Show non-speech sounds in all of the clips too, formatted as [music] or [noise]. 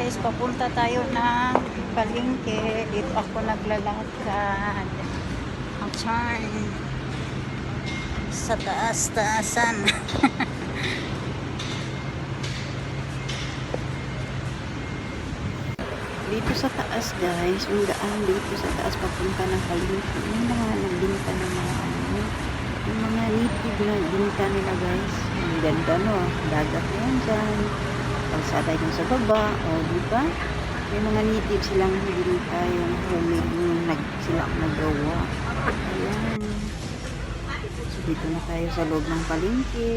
guys, papunta tayo ng palengke. Dito ako naglalakad. Ang charm. Sa taas-taasan. [laughs] dito sa taas guys, yung daan dito sa taas papunta ng palengke. Yung mga nagbinta ng mga ano, yung mga native na binta nila guys. Ang ganda no, dagat yan dyan. Kalsada yung sa baba, o di ba? May mga native silang binta yung homemade yung nag, sila ang nagawa. Ayan. So dito na tayo sa loob ng palengke.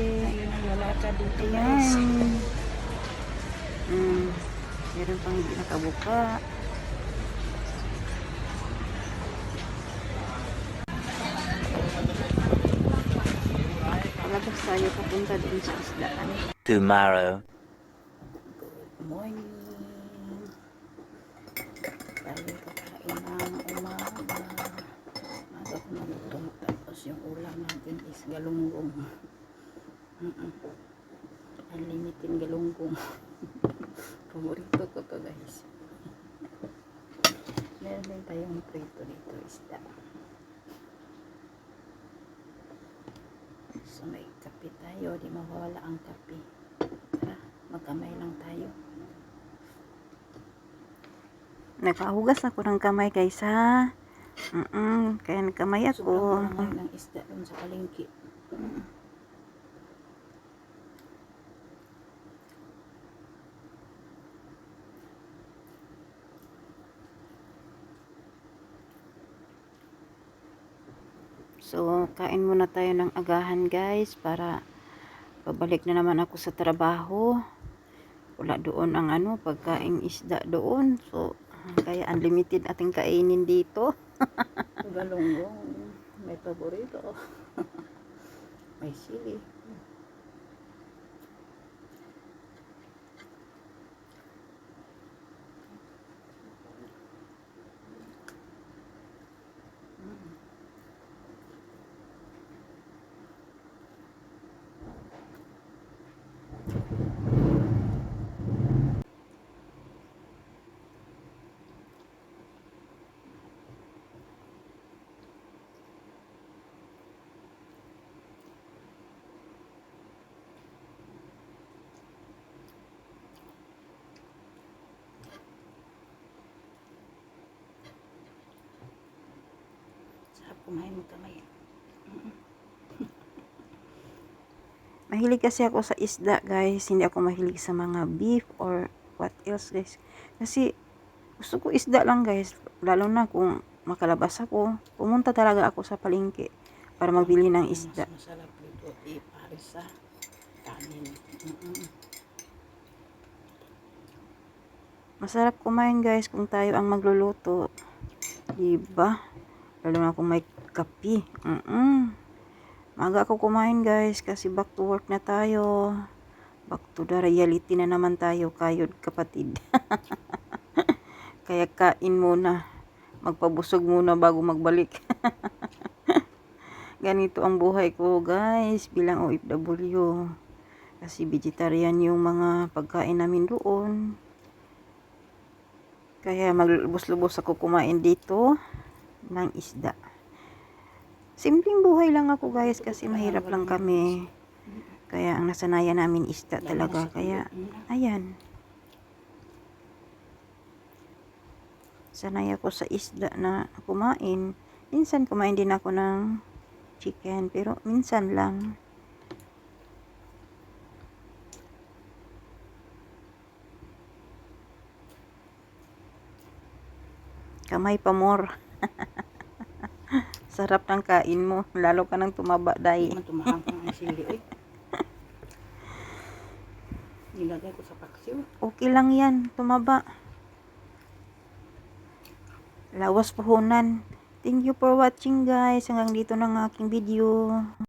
Ayan. Mm. Meron pang hindi nakabuka. Palabas tayo papunta doon tomorrow. Morning. Tayo kakain ng umaga. Umaga ko nalutong. Tapos yung ulam natin is galunggong. Mm-mm. Unlimited galunggong. [laughs] Paborito ko to guys. Meron din tayong prito dito isda. So may kape tayo. Di mawala ang kape. Tara, magkamay lang tayo. Nagpahugas ako ng kamay guys ha. Mm kaya nagkamay ako. Sobrang ng isda doon sa palengke. So, kain muna tayo ng agahan guys para pabalik na naman ako sa trabaho. Wala doon ang ano, pagkain isda doon. So, kaya unlimited ating kainin dito. Galunggong. May paborito. [laughs] May sili. Sarap kumain mo kamay. [laughs] Mahilig kasi ako sa isda, guys. Hindi ako mahilig sa mga beef or what else, guys. Kasi gusto ko isda lang, guys. Lalo na kung makalabas ako. Pumunta talaga ako sa palengke para mabili ng isda. Mas masarap dito. Ipares sa kanin. Masarap kumain, guys, kung tayo ang magluluto. Diba? Lalo na kung may kape. Mm-mm. Maga ako kumain, guys, kasi back to work na tayo. Back to the reality na naman tayo, kayod kapatid. [laughs] Kaya kain muna. Magpabusog muna bago magbalik. [laughs] Ganito ang buhay ko, guys, bilang OFW. Kasi vegetarian yung mga pagkain namin doon. Kaya maglubos-lubos ako kumain dito ng isda. Simpleng buhay lang ako guys kasi mahirap lang kami. Kaya ang nasanayan namin isda talaga. Kaya ayan. Sanay ako sa isda na kumain. Minsan kumain din ako ng chicken pero minsan lang. Kamay pa more. [laughs] Sarap ng kain mo. Lalo ka nang tumaba, day. Hindi man tumahang ang sili. Uy. [laughs] Nilagay ko sa paksiw. Okay lang yan. Tumaba. Lawas puhunan. Thank you for watching guys. Hanggang dito ng aking video.